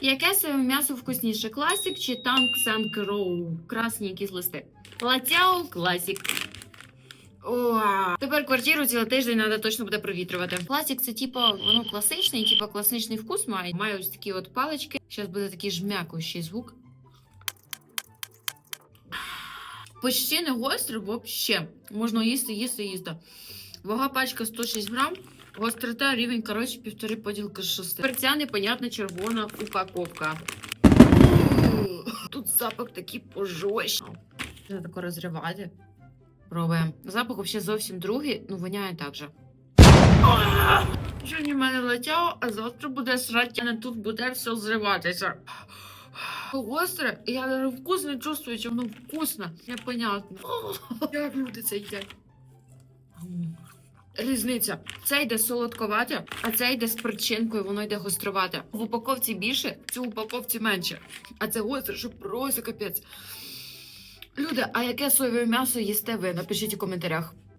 Яке своє м'ясо вкусніше? Класік чи танк Санк Роу? Красні якісь листи. Латяо класік. Тепер квартиру цілий тиждень треба точно буде провітрювати. Класік це типу, воно класичний, типу класичний вкус має. Має ось такі от палички. Зараз буде такий жмякущий звук. Почти не гостро, вообще. Можна їсти, їсти, їсти. Вага пачка 106 грам. Гострота рівень, коротше, півтори поділки з шести. Тепер непонятна червона упаковка. Тут запах такий пожощний. Треба тако розривати. Пробуємо. Запах взагалі зовсім другий, ну воняє так же. Сьогодні в мене летяло, а завтра буде срать, мене тут буде все зриватися. Гостре, я вкус не чувствую, чи вкусно. Непонятно. Як люди це їдять? Різниця. Це йде солодковате, а це йде з перчинкою, воно йде гострувате. В упаковці більше, в упаковці менше. А це гостре, що просто капець. Люди, а яке соєве м'ясо їсте ви? Напишіть у коментарях.